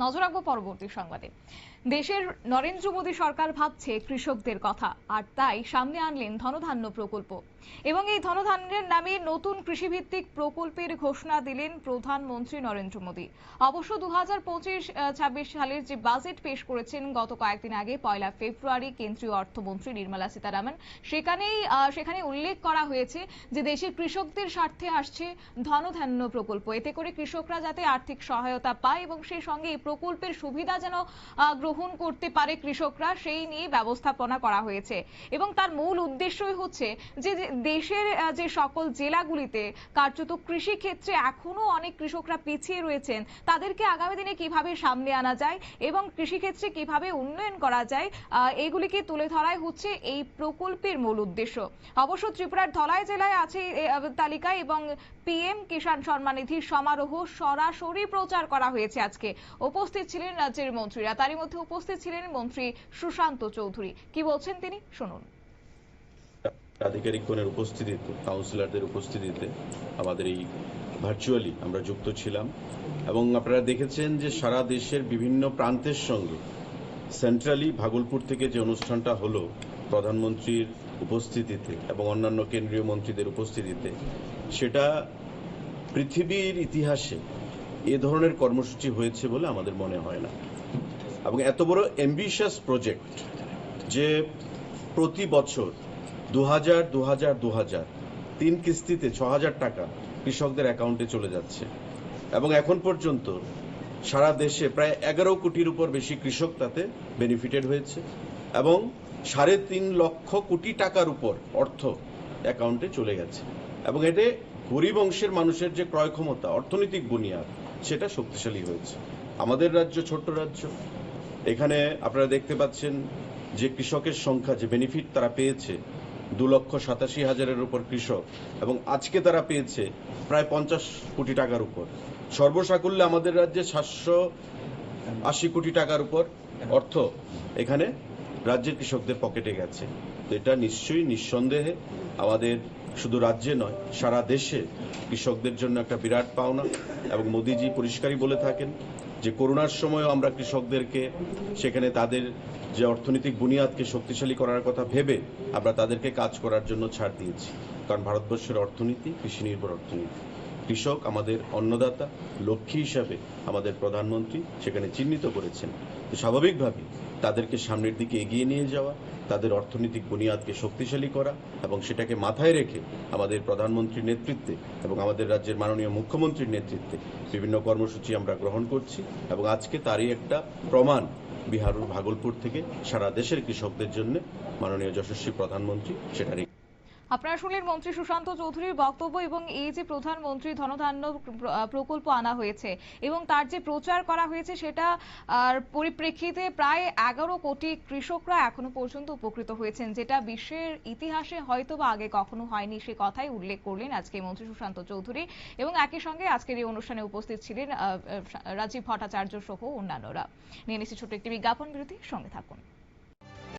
নজর রাখব পরবর্তী সংবাদে। দেশের নরেন্দ্র মোদী সরকার ভাবছে কৃষকদের কথা, আর তাই সামনে আনলেন ধনধান্য প্রকল্প। এবং এই ধনধান্যের নামে নতুন কৃষিভিত্তিক প্রকল্পের ঘোষণা দিলেন প্রধানমন্ত্রী নরেন্দ্র মোদী। অবশ্য দু হাজার পঁচিশ ছাব্বিশ সালের যে বাজেট পেশ করেছেন গত কয়েকদিন আগে, পয়লা ফেব্রুয়ারি, কেন্দ্রীয় অর্থমন্ত্রী নির্মলা সীতারামন, সেখানেই সেখানে উল্লেখ করা হয়েছে যে দেশের কৃষকদের স্বার্থে আসছে ধনধান্য প্রকল্প। এতে করে কৃষকরা যাতে আর্থিক সহায়তা পায় এবং সেই সঙ্গে এই প্রকল্পের সুবিধা যেন গ্রহণ করতে পারে কৃষকরা সেই নিয়ে ব্যবস্থাপনা করা হয়েছে। এবং তার মূল উদ্দেশ্যই হচ্ছে যে দেশের যে সকল জেলাগুলিতে কার্যত কৃষি ক্ষেত্রে এখনও অনেক কৃষকরা পিছিয়ে রয়েছেন তাদেরকে আগামী দিনে কীভাবে সামনে আনা যায় এবং কৃষিক্ষেত্রে কীভাবে উন্নয়ন করা যায় আহ, এইগুলিকে তুলে ধরাই হচ্ছে এই প্রকল্পের মূল উদ্দেশ্য। অবশ্য ত্রিপুরার ধলাই জেলায় আছে তালিকায় এবং পিএম কিষাণ সম্মান নিধির সমারোহ সরাসরি প্রচার করা হয়েছে আজকে। উপস্থিত ছিলেন রাজ্যের মন্ত্রীরা। তারই মধ্যে উপস্থিত ছিলেন মন্ত্রী সুশান্ত চৌধুরী। কি বলছেন তিনি? শুনুন। আধিকারিকগণের উপস্থিতিতে কাউন্সিলরদের উপস্থিতিতে আমাদের এই ভার্চুয়ালি আমরা যুক্ত ছিলাম এবং আপনারা দেখেছেন যে সারা দেশের বিভিন্ন প্রান্তের সঙ্গে সেন্ট্রালি ভাগলপুর থেকে যে অনুষ্ঠানটা হলো, প্রধানমন্ত্রীর উপস্থিতিতে এবং অন্যান্য কেন্দ্রীয় মন্ত্রীদের উপস্থিতিতে, সেটা পৃথিবীর ইতিহাসে এ ধরনের কর্মসূচি হয়েছে বলে আমাদের মনে হয় না। এবং এত বড় অ্যাম্বিশাস প্রজেক্ট যে প্রতি বছর দু হাজার দু হাজার দু হাজার তিন কিস্তিতে ছ হাজার টাকা কৃষকদের অ্যাকাউন্টে চলে যাচ্ছে। এবং এখন পর্যন্ত সারা দেশে প্রায় এগারো কোটির উপর বেশি কৃষক তাতে বেনিফিটেড হয়েছে এবং সাড়ে তিন লক্ষ কোটি টাকার উপর অর্থ অ্যাকাউন্টে চলে গেছে। এবং এতে গরিব অংশের মানুষের যে ক্রয় ক্ষমতা, অর্থনৈতিক বুনিয়াদ সেটা শক্তিশালী হয়েছে। আমাদের রাজ্য ছোট্ট রাজ্য। এখানে আপনারা দেখতে পাচ্ছেন যে কৃষকের সংখ্যা, যে বেনিফিট তারা পেয়েছে, দু লক্ষ সাতাশি হাজারের উপর কৃষক এবং আজকে তারা পেয়েছে প্রায় পঞ্চাশ কোটি টাকার উপর। সর্বসাকুল্যে আমাদের রাজ্যে সাতশো আশি কোটি টাকার উপর অর্থ এখানে রাজ্যের কৃষকদের পকেটে গেছে। এটা নিশ্চয়ই নিঃসন্দেহে আমাদের শুধু রাজ্যে নয়, সারা দেশে কৃষকদের জন্য একটা বিরাট পাওনা এবং মোদিজি পরিষ্কারই বলে থাকেন যে করোনার সময়ও আমরা কৃষকদেরকে, সেখানে তাদের যে অর্থনৈতিক বুনিয়াদকে শক্তিশালী করার কথা ভেবে আমরা তাদেরকে কাজ করার জন্য ছাড় দিয়েছি। কারণ ভারতবর্ষের অর্থনীতি, কৃষি নির্ভর অর্থনীতি। কৃষক আমাদের অন্নদাতা, লক্ষ্মী হিসাবে আমাদের প্রধানমন্ত্রী, সেখানে চিহ্নিত করেছেন। স্বাভাবিকভাবে তাদেরকে সামনের দিকে এগিয়ে নিয়ে যাওয়া তাদের অর্থনৈতিক বুনিয়াদকে শক্তিশালী করা এবং সেটাকে মাথায় রেখে আমাদের প্রধানমন্ত্রীর নেতৃত্বে এবং আমাদের রাজ্যের মাননীয় মুখ্যমন্ত্রীর নেতৃত্বে বিভিন্ন কর্মসূচি আমরা গ্রহণ করছি এবং আজকে তারই একটা প্রমাণ বিহার ও ভাগলপুর থেকে সারা দেশের কৃষকদের জন্য মাননীয় যশস্বী প্রধানমন্ত্রী সেটা আপনারা শুনলেন মন্ত্রী সুশান্ত চৌধুরীর বক্তব্য এবং এই যে প্রধানমন্ত্রী ধনধান্য প্রকল্প আনা হয়েছে এবং তার যে প্রচার করা হয়েছে সেটা পরিপ্রেক্ষিতে প্রায় এগারো কোটি কৃষকরা এখনও পর্যন্ত উপকৃত হয়েছেন, যেটা বিশ্বের ইতিহাসে হয়তো বা আগে কখনো হয়নি, সে কথাই উল্লেখ করলেন আজকে মন্ত্রী সুশান্ত চৌধুরী এবং একই সঙ্গে আজকের এই অনুষ্ঠানে উপস্থিত ছিলেন রাজীব ভট্টাচার্য সহ অন্যান্যরা। নিয়ে নিচ্ছি ছোট্ট একটি বিজ্ঞাপন বিরতি সঙ্গে থাকুন।